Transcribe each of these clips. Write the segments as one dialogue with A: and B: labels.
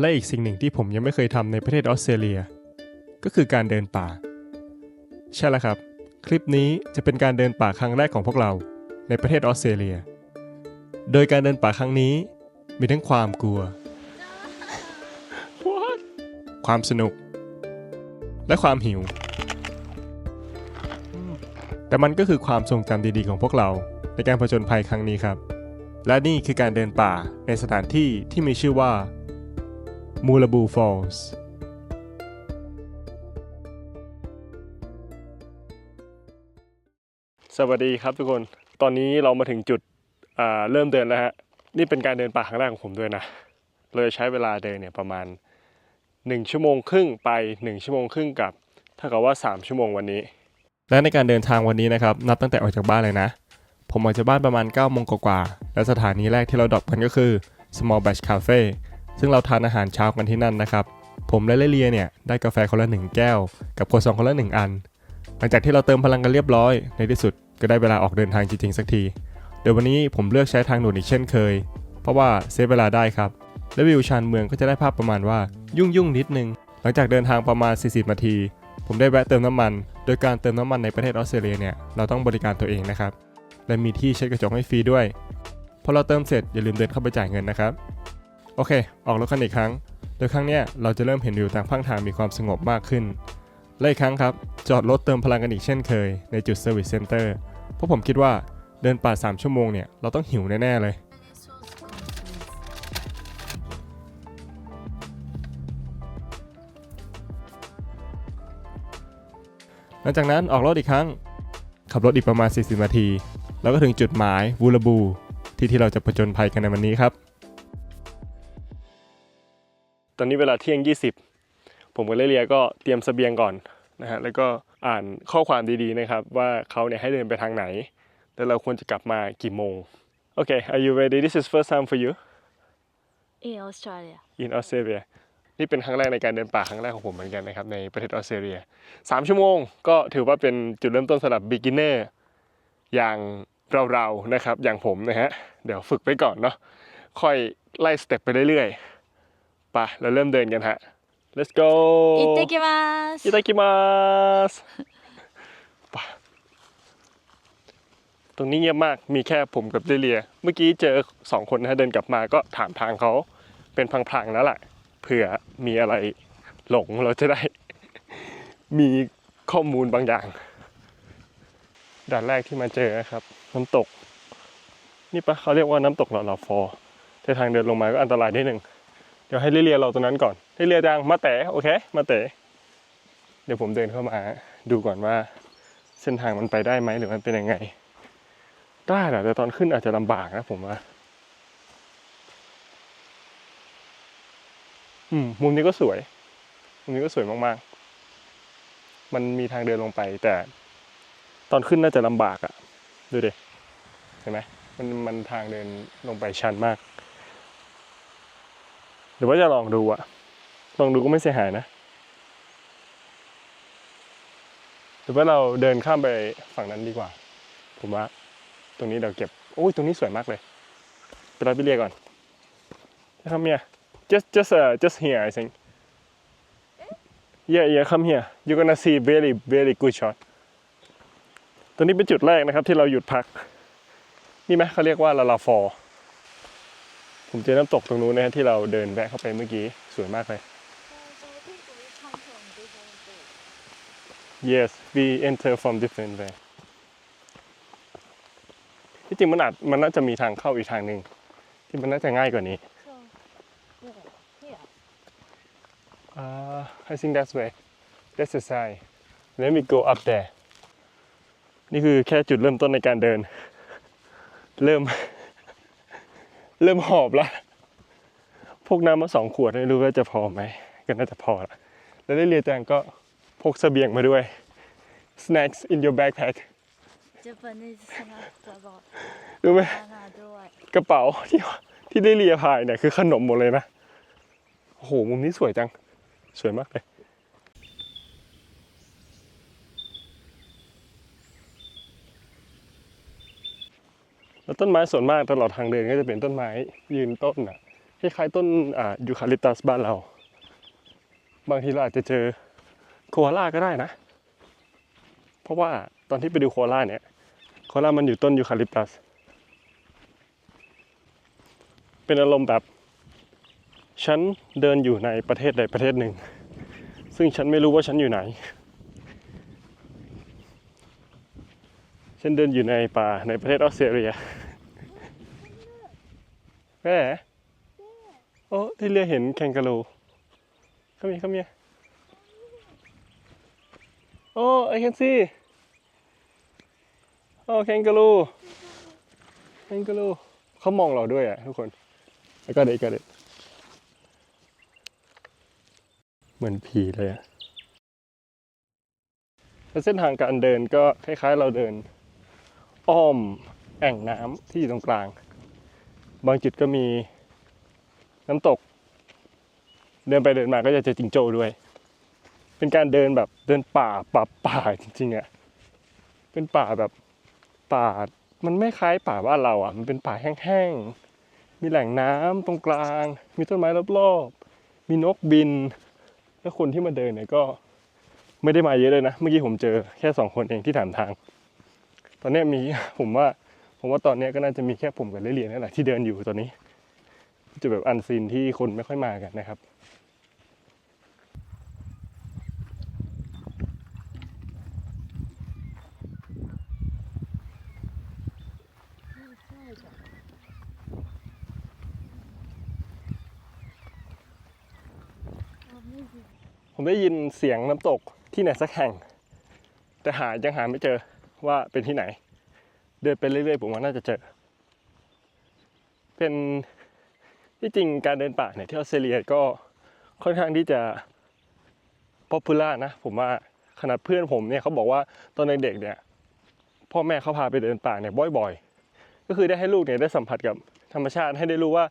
A: และอีกสิ่งหนึ่งที่ผมยังไม่เคยทำในประเทศออสเตรเลีย ก็คือการเดินป่า ใช่แล้วครับ คลิปนี้จะเป็นการเดินป่าครั้งแรกของพวกเราในประเทศออสเตรเลีย โดยการเดินป่าครั้งนี้มีทั้งความกลัวความสนุก และความหิว แต่มันก็คือความทรงจำดีๆของพวกเราในการผจญภัยครั้งนี้ครับ และนี่คือการเดินป่าในสถานที่ที่มีชื่อว่า มูลบูฟอลส์สวัสดีครับทุกคน ตอนนี้เรามาถึงจุดอ่าเริ่มเดินแล้วฮะ นี่เป็นการเดินป่าครั้งแรกของผมด้วยนะ เราจะใช้เวลาเดินเนี่ยประมาณ 1 ชั่วโมงครึ่งไป 1 ชั่วโมงครึ่งกลับเท่ากับว่า 3 ชั่วโมงวันนี้ และในการเดินทางวันนี้นะครับ นับตั้งแต่ออกจากบ้านเลยนะ ผมออกจากบ้านประมาณ9โมงกว่าๆและสถานีแรกที่เราดรอปกันก็คือ Small Batch Cafe ซึ่งเราทานอาหารเช้ากันที่นั่นนะครับ ผมและเลเลียเนี่ยได้กาแฟคนละหนึ่งแก้ว กับโคซองคนละหนึ่งอัน หลังจากที่เราเติมพลังกันเรียบร้อย ในที่สุดก็ได้เวลาออกเดินทางจริงๆสักทีโดยวันนี้ผมเลือกใช้ทางด่วนอีกเช่นเคย เพราะว่าเซฟเวลาได้ครับ และวิวชานเมืองก็จะได้ภาพประมาณว่ายุ่งยุ่งๆนิดนึง หลังจากเดินทางประมาณ 40 นาที ผมได้แวะเติมน้ำมัน โดยการเติมน้ำมันในประเทศออสเตรเลียเนี่ยเราต้องบริการตัวเองนะครับ และมีที่เช็ดกระจกให้ฟรีด้วย พอเราเติมเสร็จอย่าลืมเดินเข้าไปจ่ายเงินนะครับ โอเค ออกรถกันอีกครั้ง โดยครั้งเนี้ยเราจะเริ่มเห็นวิวต่างข้างทางมีความสงบมากขึ้น และอีกครั้งครับ จอดรถเติมพลังกันอีกเช่นเคย ในจุด Service Center เพราะผมคิดว่าเดินป่า 3 ชั่วโมงเนี่ยเราต้องหิวแน่ ๆ เลย หลังจากนั้นออกรถอีกครั้ง ขับรถอีกประมาณ 40 นาที แล้วก็ถึงจุดหมายวูลบู ที่ที่เราจะผจญภัยกันในวันนี้ครับ ตอนนี้เวลาเที่ยง 20 ผมกับเลเลียก็เตรียมเสบียงก่อนนะฮะแล้วก็อ่านข้อความดีๆนะครับ ว่าเขาเนี่ยให้เดินไปทางไหน แล้วเราควรจะกลับมากี่โมง โอเค are you ready this is first time for you
B: in Australia.
A: in Australia นี่เป็นครั้งแรกในการเดินป่าครั้งแรกของผมเหมือนกันนะครับในประเทศออสเตรเลีย3ชั่วโมงก็ถือว่าเป็นจุดเริ่มต้นสำหรับ beginner อย่างเราๆนะครับอย่างผมนะฮะเดี๋ยวฝึกไปก่อนเนาะค่อยไล่สเต็ปไปเรื่อยๆ ไปเราเริ่มเดินกันฮะ let's go
B: 行ってきます
A: いただきます ไปตรงนี้เงียบมาก มีแค่ผมกับเดเลีย เมื่อกี้เจอสองคนนะฮะเดินกลับมาก็ถามทางเขาเป็นพลางๆแล้วแหละเผื่อมีอะไรหลงเราจะได้ มีข้อมูลบางอย่าง ด่านแรกที่มาเจอนะครับ น้ำตก นี่ปะเขาเรียกว่าน้ำตกหล่อหลาฟอร์แต่ทางเดินลงมาก็อันตรายนิดหนึ่ง เดี๋ยวให้ลิเลียเราตรงนั้นก่อนลิเลียจังมาแต่โอเค มาแต่เดี๋ยวผมเดินเข้ามาดูก่อนว่า เส้นทางมันไปได้ไหมหรือมันเป็นยังไง ได้แหละแต่ตอนขึ้นอาจจะลำบากนะผมว่าอืมมุมนี้ก็สวย มุมนี้ก็สวยมากๆ มันมีทางเดินลงไป แต่ตอนขึ้นน่าจะลำบากอะ่ะ ดูดิเห็นไหมมันมันทางเดินลงไปชันมาก หรือว่าจะลองดูอะลองดูก็ไม่เสียหายนะ หรือว่าเราเดินข้ามไปฝั่งนั้นดีกว่า ผมว่า ตรงนี้เดี๋ยวเก็บ โอ้ย ตรงนี้สวยมากเลย ไปรับพี่เรียก่อนนะครับเมีย just just uh just here I think yeah yeah come here you're gonna see very very good shot ตรงนี้เป็นจุดแรกนะครับที่เราหยุดพัก นี่ไหมเขาเรียกว่าลาลาฟอร์ ผมเจอน้ำตกตรงนู้นนะฮะที่เราเดินแวะเข้าไปเมื่อกี้สวยมากเลย yes we enter from different way ที่จริงมันอาจมันน่าจะมีทางเข้าอีกทางหนึ่งที่มันน่าจะง่ายกว่านี้ uh, I think that's way that's the side let me go up there นี่คือแค่จุดเริ่มต้นในการเดิน เริ่ม เริ่มหอบละพกน้ำมาสองขวดไม่รู้ว่าจะพอไหมก็น่าจะพอละแล้วได้เรียนจังก็พกเสบียงมาด้วย snacks in your backpack
B: Japanese snack แล้วก็
A: รู้ไหม
B: บานาด้วย
A: กระเป๋าที่ที่ได้เลียพายเนี่ยคือขนมหมดเลยนะโอ้โหมุมนี้สวยจัง สวยมากเลย แล้ว ต้นไม้ส่วนมากตลอดทางเดินก็จะเป็นต้นไม้ยืนต้นอะคล้ายๆต้นอ่ายูคาลิปตัสบ้านเรา บางทีเราอาจจะเจอโคอาล่าก็ได้นะ เพราะว่าตอนที่ไปดูโคอาล่าเนี่ยโคอาล่ามันอยู่ต้นยูคาลิปตัส เป็นอารมณ์แบบ ฉันเดินอยู่ในประเทศใดประเทศหนึ่ง ซึ่งฉันไม่รู้ว่าฉันอยู่ไหน ฉันเดินอยู่ในป่าในประเทศออสเตรเลีย แม่โอ้ที่เรียเห็นแคนการูเข้ามีเข้ามีโอ้ I can see โอ้แคนการูแคนการูเขามองเราด้วยอะทุกคนแล้วก็เด็กก็เด็กเหมือนผีเลยอะแล้วเส้นทางการเดินก็คล้ายๆเราเดิน อ้อมแอ่งน้ำที่อยู่ตรงกลาง บางจุดก็มีน้ำตก เดินไปเดินมาก็จะเจอจิงโจ้ด้วย เป็นการเดินแบบเดินป่าป่าป่าจริงๆอะเป็นป่าแบบป่ามันไม่คล้ายป่าบ้านเราอะมันเป็นป่าแห้งๆ มีแหล่งน้ำตรงกลาง มีต้นไม้รอบๆ มีนกบิน แล้วคนที่มาเดินเนี่ยก็ไม่ได้มาเยอะเลยนะ เมื่อกี้ผมเจอแค่สองคนเองที่ถามทาง ตอนนี้มีผมว่า ผมว่าตอนนี้ก็น่าจะมีแค่ผมกับเลเลียนนั่แหละที่เดินอยู่ตอนนี้ จะแบบอันซีนที่คนไม่ค่อยมากันนะครับผมได้ยินเสียงน้ำตกที่ไหนสักแห่ง แต่หายังหาไม่เจอว่าเป็นที่ไหน เดินไปเรื่อยๆผมว่าน่าจะเจอ เป็นที่จริงการเดินป่าเนี่ยที่ออสเตรเลียก็ค่อนข้างที่จะป๊อปปูล่านะ ผมว่าขนาดเพื่อนผมเนี่ยเขาบอกว่าตอนเด็กๆเนี่ย พ่อแม่เขาพาไปเดินป่าเนี่ยบ่อยๆ ก็คือได้ให้ลูกเนี่ยได้สัมผัสกับธรรมชาติให้ได้รู้ว่า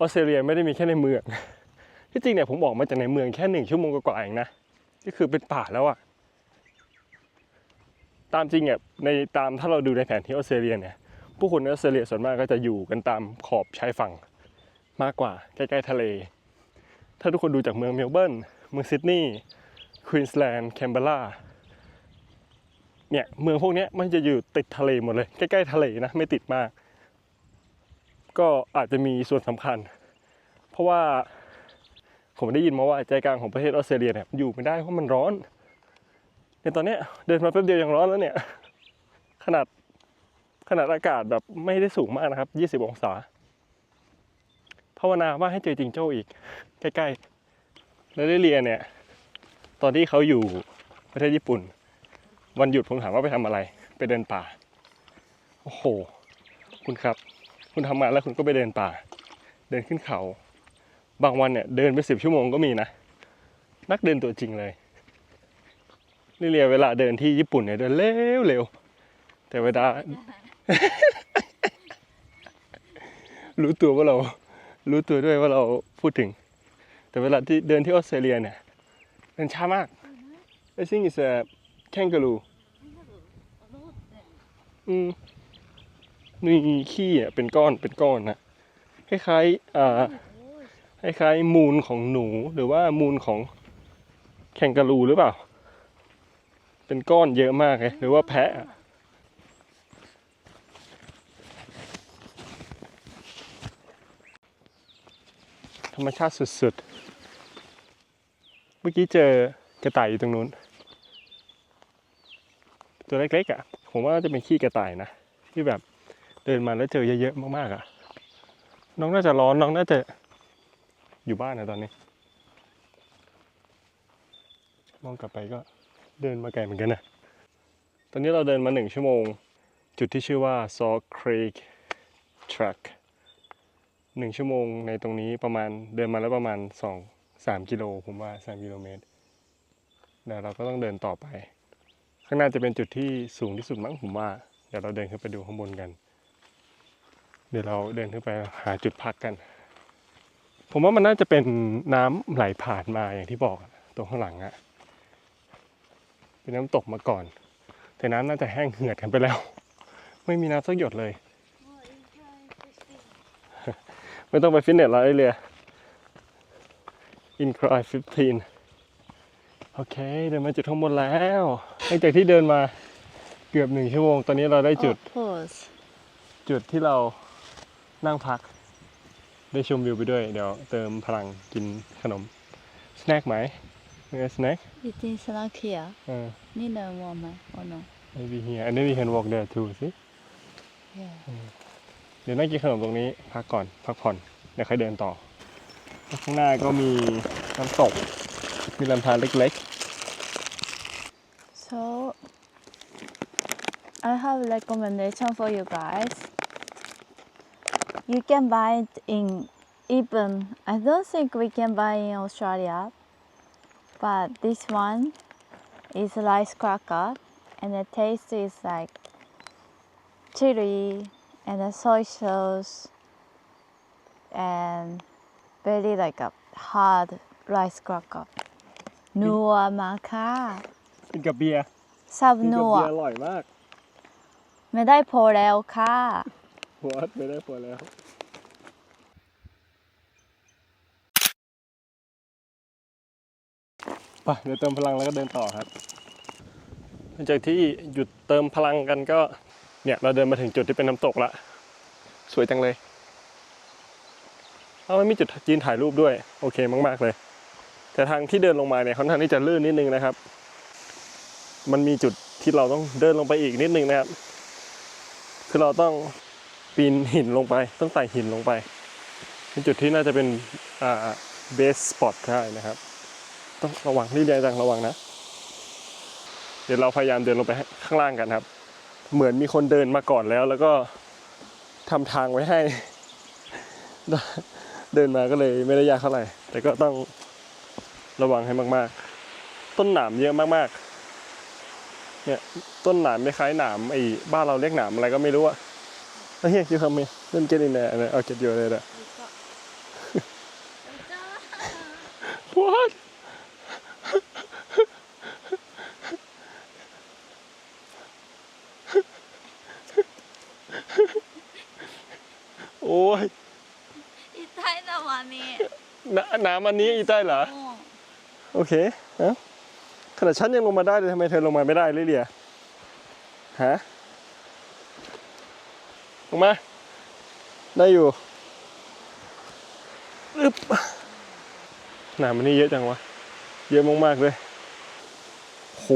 A: ออสเตรเลียไม่ได้มีแค่ในเมือง ที่จริงเนี่ยผมบอกมาจากในเมืองแค่หนึ่งชั่วโมงกว่าๆเองนะก็คือเป็นป่าแล้วอะ ตามจริงอะในตามถ้าเราดูในแผนที่ออสเตรเลียเนี่ยผู้คนในออสเตรเลียส่วนมากก็จะอยู่กันตามขอบชายฝั่งมากกว่าใกล้ๆทะเล ถ้าทุกคนดูจากเมืองเมลเบิร์นเมืองซิดนีย์ควีนสแลนด์แคนเบราเนี่ยเมืองพวกนี้มันจะอยู่ติดทะเลหมดเลย ใกล้ๆทะเลนะไม่ติดมาก ก็อาจจะมีส่วนสำคัญ เพราะว่าผมได้ยินมาว่าใจกลางของประเทศออสเตรเลียเนี่ยอยู่ไม่ได้เพราะมันร้อน ในตอนเนี้ยเดินมาแป๊บเดียวยังร้อนแล้วเนี่ย ขนาดขนาดอากาศแบบไม่ได้สูงมากนะครับ 20 องศาภาวนาว่าให้เจอจิงโจ้อีก ใกล้ๆ แล้วได้เรียนเนี่ย ตอนที่เขาอยู่ประเทศญี่ปุ่น วันหยุดผมถามว่าไปทำอะไร ไปเดินป่า โอ้โห คุณครับ คุณทำงานแล้วคุณก็ไปเดินป่า เดินขึ้นเขา บางวันเนี่ยเดินไปสิบชั่วโมงก็มีนะ นักเดินตัวจริงเลยี่เรียเวลาเดินที่ญี่ปุ่นเนี่ยเดินเร็วเร็วแต่เวลา รู้ตัวว่าเรา รู้ตัวด้วยว่าเราพูดถึง แต่เวลาที่เดินที่ออสเตรเลียเนี่ยเดินช้ามาก I think it's a kangaroo อืมมีขี้อะเป็นก้อนเป็นก้อนนะคล้ายๆอ่าคล้ายๆมูลของหนูหรือว่ามูลของแคนการูหรือเปล่า เป็นก้อนเยอะมากเลยหรือว่าแพะธรรมชาติสุดๆ เมื่อกี้เจอกระต่ายอยู่ตรงนู้น ตัวเล็กๆอะ ผมว่าน่าจะเป็นขี้กระต่ายนะ ที่แบบเดินมาแล้วเจอเยอะๆมากๆอะ น้องน่าจะร้อนน้องน่าจะอยู่บ้านนะตอนนี้ มองกลับไปก็ เดินมาไกลเหมือนกันนะ ตอนนี้เราเดินมาหนึ่งชั่วโมง จุดที่ชื่อว่า Saw Creek Track หนึ่งชั่วโมงในตรงนี้ประมาณเดินมาแล้วประมาณสองสามกิโลผมว่าสามกิโลเมตรเดี๋ยวเราก็ต้องเดินต่อไป ข้างหน้าจะเป็นจุดที่สูงที่สุดมั้งผมว่า เดี๋ยวเราเดินขึ้นไปดูข้างบนกัน เดี๋ยวเราเดินขึ้นไปหาจุดพักกัน ผมว่ามันน่าจะเป็นน้ำไหลผ่านมาอย่างที่บอกตรงข้างหลังอะ เป็นน้ำตกมาก่อน แต่น้ำน่าจะแห้งเหือดกันไปแล้ว ไม่มีน้ำสักหยดเลย ไม่ต้องไปฟิตเนสแล้วไอเรีย Incline 15โอเค เดินมาจุดข้างบนแล้วหลังจากที่เดินมาเกือบหนึ่งชั่วโมง ตอนนี้เราได้จุด
B: Oh, pause.
A: จุดที่เรานั่งพัก ได้ชมวิวไปด้วย เดี๋ยวเติมพลังกินขนม สแน็คไหม มีสแน็ค
B: Eating snack here.
A: เออ
B: Need a woman or no?
A: maybe here and then we can walk there too สิ
B: Yeah.
A: เดี๋ยวนั่งกินขนมตรงนี้พักก่อนพักผ่อนเดี๋ยวค่อยเดินต่อ ข้างหน้าก็มีน้ำตก มีลำธารเล็ก
B: So I have recommendation for you guys. You can buy it in even I don't think we can buy in Australia, but this one is rice cracker and the taste is like chili and the soy sauce and very like a hard rice cracker. Nua maka.
A: ๆกินกับเบียร์
B: ซับ
A: กินกับ
B: นัว
A: เบียร์อร่อยมาก
B: ไม่ได้พอแล้วค่ะ
A: หัวไม่ได้ผลแล้ว ไปเดี๋ยวเติมพลังแล้วก็เดินต่อครับหลังจากที่หยุดเติมพลังกันก็เนี่ยเราเดินมาถึงจุดที่เป็นน้ำตกละสวยจังเลยเอาไม่มีจุดยืนถ่ายรูปด้วย โอเคมาก ๆ เลย แต่ทางที่เดินลงมาเนี่ยค่อนข้างที่จะลื่นนิดนึงนะครับ มันมีจุดที่เราต้องเดินลงไปอีกนิดนึงนะครับ คือเราต้องปีนหินลงไปต้องไต่หินลงไปเป็นจุดที่น่าจะเป็นอ่าเบสสปอตได้นะครับ ต้องระวังนี่เดียจังระวังนะ เดี๋ยวเราพยายามเดินลงไปข้างล่างกันครับ เหมือนมีคนเดินมาก่อนแล้ว แล้วก็ทำทางไว้ให้ เดินมาก็เลยไม่ได้ยากเท่าไหร่ แต่ก็ต้องระวังให้มาก ๆ ต้นหนามเยอะมากๆ เนี่ยต้นหนามไม่คล้ายหนามไอ้บ้านเราเรียกหนามอะไรก็ไม่รู้อะ Oh, here, you come here. Let me get in there and then I'll get you later. What? โอ้ย
B: 痛いなワニ。
A: นน้ำอันนี้อีใต้เหรอ โอเคเอ้าขนาดฉันยังลงมาได้เลยทำไมเธอลงมาไม่ได้เลยเลียฮะ ลงมา ได้อยู่อึ๊บหนามันนี่เยอะจังวะ เยอะมากๆเลย โห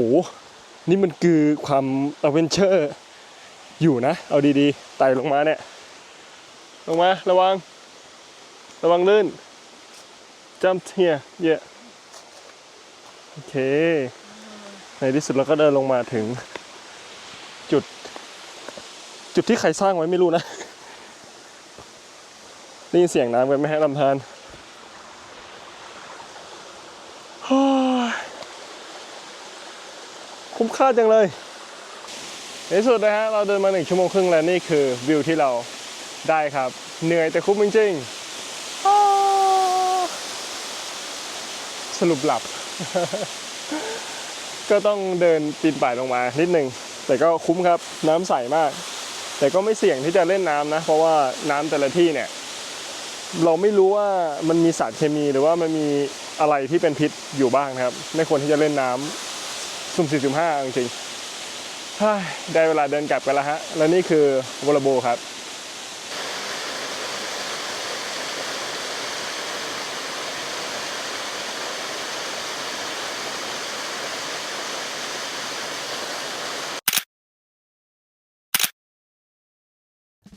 A: นี่มันคือความอเวนเจอร์ อยู่นะ เอาดีๆ ไต่ลงมาเนี่ย ลงมา ระวัง ระวังลื่น jump here yeah โอเค ในที่สุดเราก็เดินลงมาถึง จุด จุดที่ใครสร้างไว้ไม่รู้นะได้ยินเสียงน้ำกันไหมฮะลำธารคุ้มค่าจังเลยในที่สุดนะฮะ เราเดินมาหนึ่งชั่วโมงครึ่งแล้วนี่คือวิวที่เรา ได้ครับ เหนื่อยแต่คุ้มจริงๆสรุปหลับ ก็ต้องเดินปีนป่ายลงมานิดนึง แต่ก็คุ้มครับน้ำใสมาก แต่ก็ไม่เสี่ยงที่จะเล่นน้ำนะ เพราะว่าน้ำแต่ละที่เนี่ย เราไม่รู้ว่ามันมีสารเคมีหรือว่ามันมีอะไรที่เป็นพิษอยู่บ้างนะครับ ไม่ควรที่จะเล่นน้ำสุ่มสี่สุ่มห้าจริงๆได้เวลาเดินกลับกันแล้วฮะ แล้วนี่คือวอลโบครับ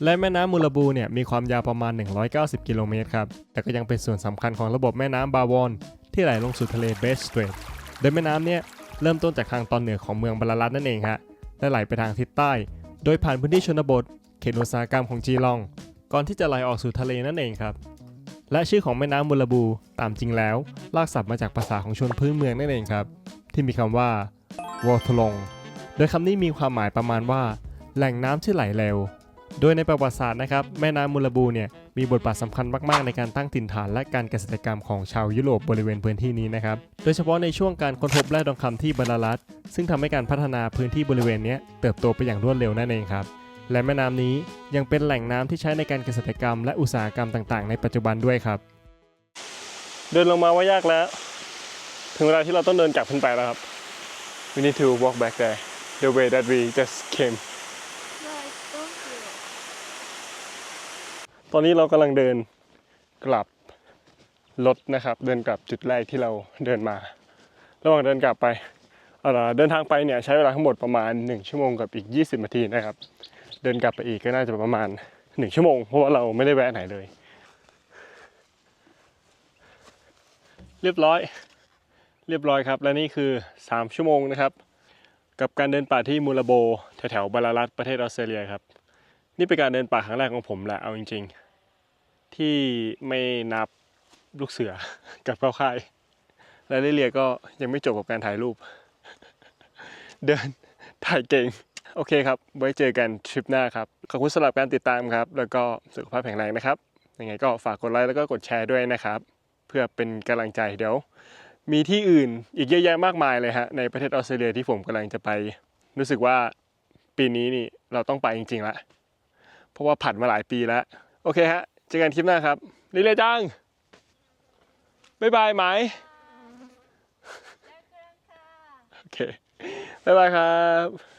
A: และแม่น้ำมูลบูเนี่ยมีความยาวประมาณ 190 กิโลเมตรครับ แต่ก็ยังเป็นส่วนสำคัญของระบบแม่น้ำบาวอน ที่ไหลลงสู่ทะเลเบสสเตรทโดยแม่น้ำเนี่ยเริ่มต้นจากทางตอนเหนือของเมืองบาลารัตนั่นเองฮะและไหลไปทางทิศใต้ โดยผ่านพื้นที่ชนบท เขตอุตสาหกรรมของจีลอง ก่อนที่จะไหลออกสู่ทะเลนั่นเองครับ และชื่อของแม่น้ำมูลบูตามจริงแล้วลากศัพท์มาจากภาษาของชนพื้นเมืองนั่นเองครับที่มีคำว่าวอทลง โดยคำนี้มีความหมายประมาณว่า แหล่งน้ำที่ไหลเร็ว โดยในประวัติศาสตร์นะครับแม่น้ำมูลบูเนี่ยมีบทบาทสำคัญมาก ๆ ในการตั้งถิ่นฐานและการเกษตรกรรมของชาวยุโรปบริเวณพื้นที่นี้นะครับ โดยเฉพาะในช่วงการค้นพบแร่ทองคำที่บาลารัตซึ่งทำให้การพัฒนาพื้นที่บริเวณนี้เติบโตไปอย่างรวดเร็วนั่นเองครับ และแม่น้ำนี้ยังเป็นแหล่งน้ำที่ใช้ในการเกษตรกรรม และอุตสาหกรรมต่าง ๆ ในปัจจุบันด้วยครับ เดินลงมาว่ายากแล้ว ถึงเวลาที่เราต้องเดินกลับขึ้นไปแล้วครับ we need to walk back there the way that we just came ตอนนี้เรากำลังเดินกลับรถนะครับ เดินกลับจุดแรกที่เราเดินมา ระหว่างเดินกลับไปเเดินทางไปเนี่ยใช้เวลาทั้งหมดประมาณ 1 ชั่วโมงกับอีก 20 นาทีนะครับ เดินกลับไปอีกก็น่าจะประมาณ 1 ชั่วโมง เพราะว่าเราไม่ได้แวะไหนเลย เรียบร้อย เรียบร้อยครับ และนี่คือ 3 ชั่วโมงนะครับ กับการเดินป่าที่มูลาโบแถวๆบาลารัตประเทศออสเตรเลียครับ นี่เป็นการเดินป่าครั้งแรกของผมแหละเอาจริง ๆ ที่ไม่นับลูกเสือกับเข้าค่ายและเรียก็ยังไม่จบกับการถ่ายรูป เดินถ่ายเก่ง โอเคครับ ไว้เจอกันทริปหน้าครับ ขอบคุณสำหรับการติดตามครับ แล้วก็สุขภาพแข็งแรงนะครับ ยังไงก็ฝากกดไลค์แล้วก็กดแชร์ด้วยนะครับ เพื่อเป็นกำลังใจเดี๋ยว มีที่อื่นอีกเยอะแยะมากมายเลยฮะ ในประเทศออสเตรเลียที่ผมกำลังจะไป รู้สึกว่าปีนี้นี่เราต้องไปจริงๆละเพราะว่าผัดมาหลายปีแล้ว โอเคฮะ จอกันคลิปหน้าครับลิเลยจังบ๊ายบายไหมโอเคบ๊ายบายครับ